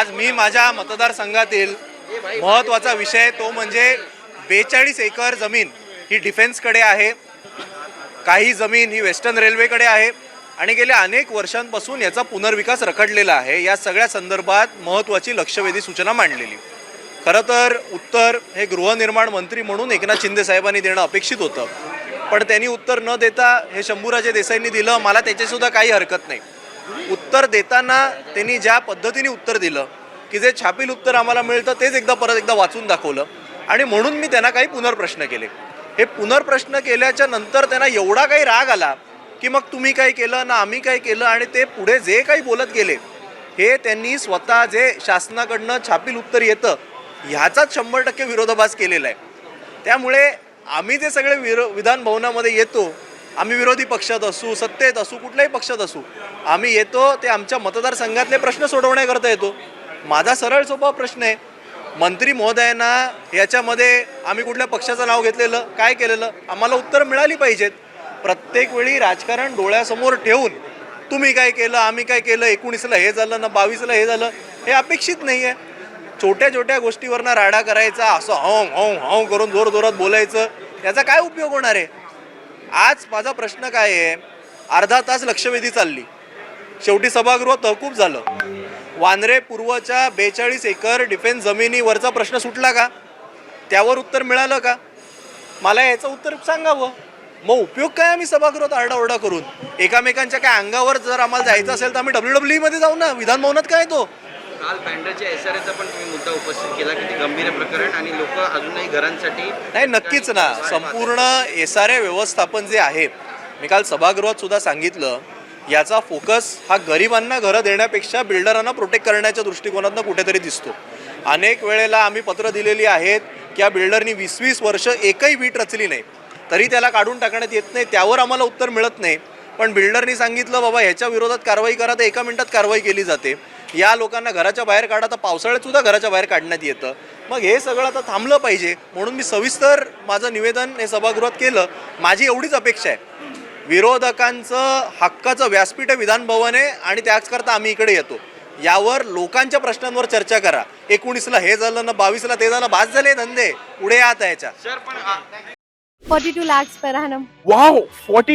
आज मी माझ्या मतदारसंघातील महत्त्वाचा विषय तो म्हणजे बेचाळीस एकर जमीन ही डिफेन्सकडे आहे. काही जमीन ही वेस्टर्न रेल्वेकडे आहे आणि गेल्या अनेक वर्षांपासून याचा पुनर्विकास रखडलेला आहे. या सगळ्या संदर्भात महत्त्वाची लक्षवेधी सूचना मांडलेली. खरं तर उत्तर हे गृहनिर्माण मंत्री म्हणून एकनाथ शिंदे साहेबांनी देणं अपेक्षित होतं. पण त्यांनी उत्तर न देता हे शंभूराजे देसाईंनी दिलं. मला त्याचीसुद्धा काही हरकत नाही. उत्तर देताना त्यांनी ज्या पद्धतीने उत्तर दिलं की जे छापील उत्तर आम्हाला मिळतं तेच एकदा परत एकदा वाचून दाखवलं. आणि म्हणून मी त्यांना काही पुनर्प्रश्न केले. हे पुनर्प्रश्न केल्याच्यानंतर त्यांना एवढा काही राग आला की मग तुम्ही काय केलं ना आम्ही काय केलं आणि ते पुढे जे काही बोलत गेले हे त्यांनी स्वतः जे शासनाकडनं छापील उत्तर येतं ह्याचाच शंभर टक्के विरोधाभास केलेला आहे. त्यामुळे आम्ही जे सगळे विरो विधान भवनामध्ये येतो आम्ही विरोधी पक्षात असू सत्तेत असू कुठल्याही पक्षात असू आम्ही येतो ते आमच्या मतदारसंघातले प्रश्न सोडवण्याकरता येतो. माझा सरळ सोपा प्रश्न आहे. मंत्री महोदयांना याच्यामध्ये आम्ही कुठल्या पक्षाचं नाव घेतलेलं काय केलेलं आम्हाला उत्तर मिळाली पाहिजेत. प्रत्येक वेळी राजकारण डोळ्यासमोर ठेवून तुम्ही काय केलं आम्ही काय केलं एकोणीसला हे झालं ना बावीसला हे झालं हे अपेक्षित नाही आहे. छोट्या छोट्या गोष्टीवरनं राडा करायचा असं हौ हौ हौ करून जोर जोरात बोलायचं याचा काय उपयोग होणार आहे? आज माझा प्रश्न काय आहे? अर्धा तास लक्षवेधी चालली. शेवटी सभागृह तहकूब झालं. वांद्रे पूर्वच्या बेचाळीस एकर डिफेन्स जमिनीवरचा प्रश्न सुटला का? त्यावर उत्तर मिळालं का? मला याचं उत्तर सांगावं. मग उपयोग काय आम्ही सभागृहात आरडाओरडा करून? एकामेकांच्या काय अंगावर जर आम्हाला जायचं असेल तर आम्ही डब्ल्यू डब्ल्यू ईमध्ये जाऊ ना? विधानभवनात काय तो? काल पॅन्डरच्या एस आर एचा पण तुम्ही मुद्दा उपस्थित केला की ते गंभीर प्रकरण आणि लोक अजूनही घरांसाठी नाही नक्कीच ना. संपूर्ण एस आर ए व्यवस्थापन जे आहे मी काल सभागृहात सुद्धा सांगितलं याचा फोकस हा गरिबांना घरं देण्यापेक्षा बिल्डरांना प्रोटेक्ट करण्याच्या दृष्टिकोनातनं कुठेतरी दिसतो. अनेक वेळेला आम्ही पत्र दिलेली आहेत की या बिल्डरनी वीस वीस वर्ष एकही वीट रचली नाही. तरी त्याला काढून टाकण्यात येत नाही त्यावर आम्हाला उत्तर मिळत नाही. पण बिल्डरनी सांगितलं बाबा ह्याच्या विरोधात कारवाई करा तर एका मिनिटात कारवाई केली जाते. या लोकांना घराच्या बाहेर काढा तर पावसाळ्यात सुद्धा घराच्या बाहेर काढण्यात येतं. मग हे सगळं आता थांबलं पाहिजे. म्हणून मी सविस्तर माझं निवेदन हे सभागृहात केलं. माझी एवढीच अपेक्षा आहे. विरोधकांचं हक्काचं व्यासपीठ विधान भवन आहे आणि त्याचकरता आम्ही इकडे येतो. यावर लोकांच्या प्रश्नांवर चर्चा करा. एकोणीसला हे झालं ना बावीसला ते झालं बास झाले धंदे. पुढे आत याच्या. सर पण आ- 42 lakhs